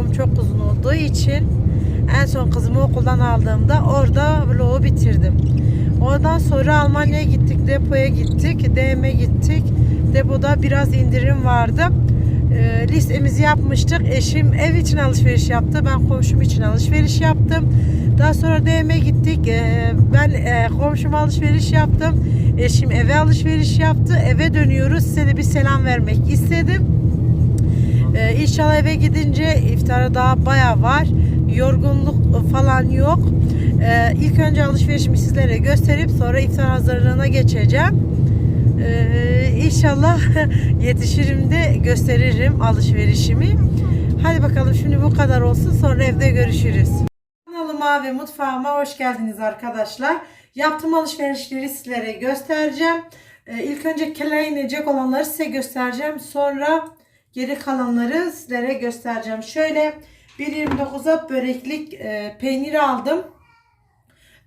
vlogum çok uzun olduğu için en son kızımı okuldan aldığımda orada vlogu bitirdim. Oradan sonra Almanya'ya gittik, depoya gittik, DM'e gittik. Depoda biraz indirim vardı. E, listemizi yapmıştık. Eşim ev için alışveriş yaptı. Ben komşum için alışveriş yaptım. Daha sonra DM'e gittik. E, ben e, komşuma alışveriş yaptım. Eşim eve alışveriş yaptı. Eve dönüyoruz. Size de bir selam vermek istedim. Ee, inşallah eve gidince iftara daha baya var. Yorgunluk falan yok. Ee, ilk önce alışverişimi sizlere gösterip sonra iftar hazırlığına geçeceğim. Ee, inşallah yetişirim de gösteririm alışverişimi. Hadi bakalım şimdi bu kadar olsun sonra evde görüşürüz. Kanalıma ve mutfağıma hoş geldiniz arkadaşlar. Yaptığım alışverişleri sizlere göstereceğim. Ee, ilk önce kele inecek olanları size göstereceğim. Sonra geri kalanları sizlere göstereceğim. Şöyle 1.29'a böreklik e, peynir aldım.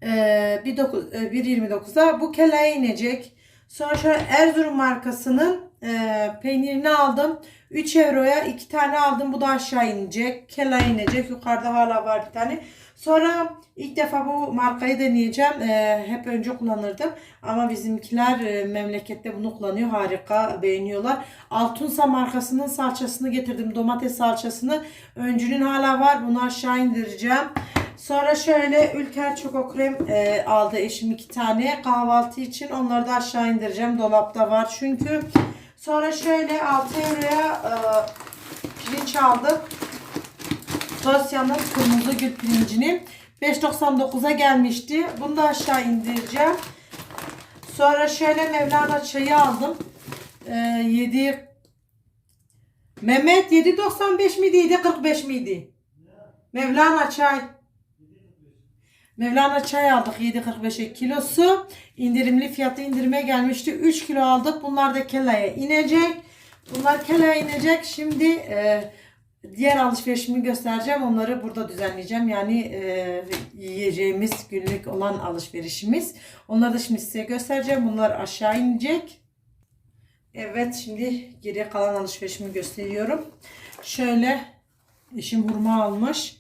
1.9 e, 1.29'a bu kelaya inecek. Sonra şöyle Erzurum markasının e, peynirini aldım. 3 euroya 2 tane aldım. Bu da aşağı inecek. Kela inecek. Yukarıda hala var bir tane. Sonra ilk defa bu markayı deneyeceğim. E, hep önce kullanırdım. Ama bizimkiler e, memlekette bunu kullanıyor. Harika beğeniyorlar. Altunsa markasının salçasını getirdim. Domates salçasını. Öncünün hala var. Bunu aşağı indireceğim. Sonra şöyle Ülker Çoko Krem e, aldı eşim iki tane kahvaltı için. Onları da aşağı indireceğim. Dolapta var çünkü. Sonra şöyle 6 euroya e, pirinç aldık. Tosya'nın kırmızı gül pirincini. 5.99'a gelmişti. Bunu da aşağı indireceğim. Sonra şöyle Mevlana çayı aldım. E, 7 Mehmet 7.95 miydi 7.45 miydi? Mevlana çay. Mevlana çay aldık 7.45'e kilosu. İndirimli fiyatı indirime gelmişti. 3 kilo aldık. Bunlar da Kela'ya inecek. Bunlar Kela'ya inecek. Şimdi e, diğer alışverişimi göstereceğim. Onları burada düzenleyeceğim. Yani e, yiyeceğimiz günlük olan alışverişimiz. Onları da şimdi size göstereceğim. Bunlar aşağı inecek. Evet şimdi geriye kalan alışverişimi gösteriyorum. Şöyle eşim hurma almış.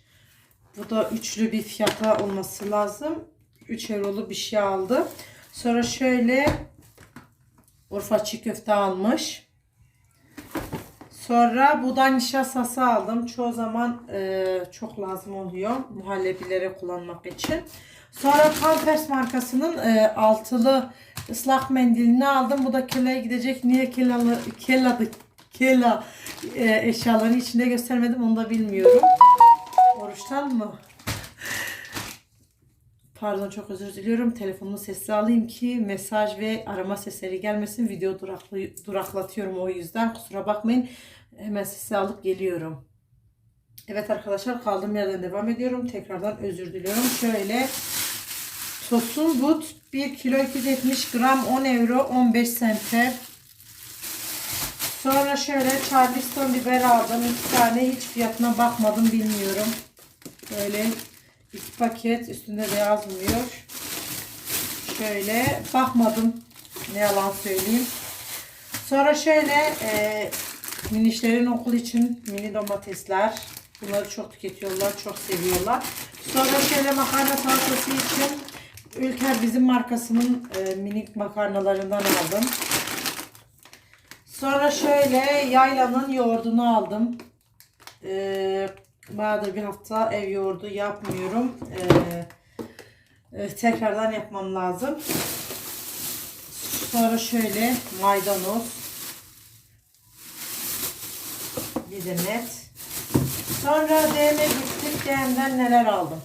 Bu da üçlü bir fiyata olması lazım. 3 eurolu bir şey aldı. Sonra şöyle Urfa çiğ köfte almış. Sonra buğday nişastası aldım. Çoğu zaman e, çok lazım oluyor muhallebilere kullanmak için. Sonra Pampers markasının e, altılı ıslak mendilini aldım. Bu da kelaya gidecek. Niye kelalı, keladı, kela e, eşyalarını içinde göstermedim onu da bilmiyorum. Oruçtan mı? Pardon çok özür diliyorum. Telefonumu sesli alayım ki mesaj ve arama sesleri gelmesin. Video duraklı, duraklatıyorum o yüzden. Kusura bakmayın. Hemen sesli alıp geliyorum. Evet arkadaşlar kaldığım yerden devam ediyorum. Tekrardan özür diliyorum. Şöyle Tosun but 1 kilo 270 gram 10 euro 15 sente. Sonra şöyle Charleston biber aldım. iki tane hiç fiyatına bakmadım bilmiyorum. Böyle iki paket üstünde de yazmıyor. Şöyle bakmadım. Ne yalan söyleyeyim. Sonra şöyle e, minişlerin okul için mini domatesler. Bunları çok tüketiyorlar. Çok seviyorlar. Sonra şöyle makarna salatası için Ülker bizim markasının e, minik makarnalarından aldım. Sonra şöyle yaylanın yoğurdunu aldım. Ee, bayağıdır bir hafta ev yoğurdu yapmıyorum. Ee, e, tekrardan yapmam lazım. Sonra şöyle maydanoz. Bir demet. Sonra DM'e gittik. DM'den neler aldım.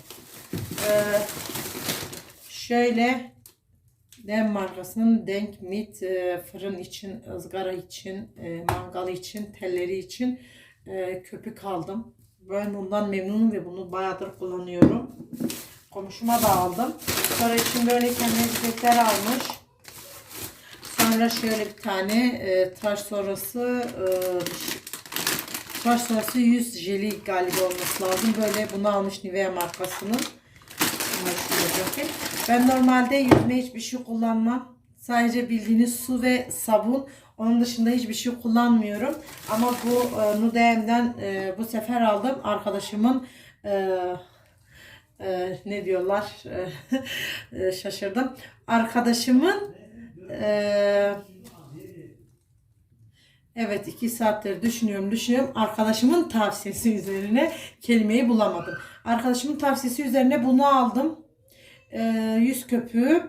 Ee, şöyle Dem markasının Denk Meat e, fırın için, ızgara için, e, mangal için, telleri için e, köpük aldım. Ben bundan memnunum ve bunu bayağıdır kullanıyorum. Komşuma da aldım. Sonra için böyle kendine köpekler almış. Sonra şöyle bir tane e, tıraş sonrası e, tıraş sonrası yüz jeli galiba olması lazım. Böyle bunu almış Nivea markasının. Ben normalde yüzme hiçbir şey kullanmam. Sadece bildiğiniz su ve sabun. Onun dışında hiçbir şey kullanmıyorum. Ama bu e, Nudem'den e, bu sefer aldım. Arkadaşımın e, e, ne diyorlar? E, şaşırdım. Arkadaşımın e, Evet iki saattir düşünüyorum düşünüyorum. Arkadaşımın tavsiyesi üzerine kelimeyi bulamadım. Arkadaşımın tavsiyesi üzerine bunu aldım. Ee, yüz köpüğü.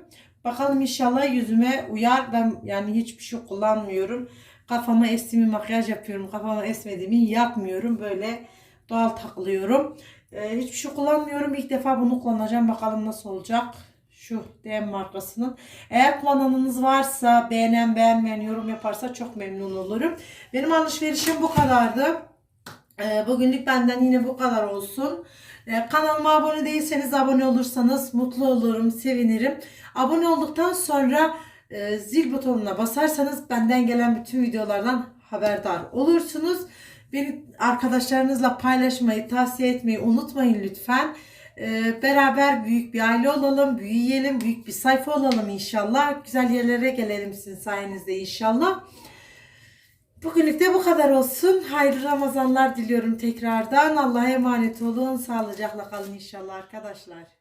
Bakalım inşallah yüzüme uyar. Ben yani hiçbir şey kullanmıyorum. Kafama estiğimi makyaj yapıyorum. Kafama esmediğimi yapmıyorum. Böyle doğal takılıyorum. Ee, hiçbir şey kullanmıyorum. İlk defa bunu kullanacağım. Bakalım nasıl olacak. Şu DM markasının. Eğer kullananınız varsa beğenen beğenmeyen yorum yaparsa çok memnun olurum. Benim alışverişim bu kadardı. Ee, bugünlük benden yine bu kadar olsun. Ee, kanalıma abone değilseniz abone olursanız mutlu olurum, sevinirim. Abone olduktan sonra e, zil butonuna basarsanız benden gelen bütün videolardan haberdar olursunuz. Beni arkadaşlarınızla paylaşmayı, tavsiye etmeyi unutmayın lütfen. Ee, beraber büyük bir aile olalım, büyüyelim, büyük bir sayfa olalım inşallah. Güzel yerlere gelelim sizin sayenizde inşallah. Bugünlük de bu kadar olsun. Hayırlı Ramazanlar diliyorum tekrardan. Allah'a emanet olun. Sağlıcakla kalın inşallah arkadaşlar.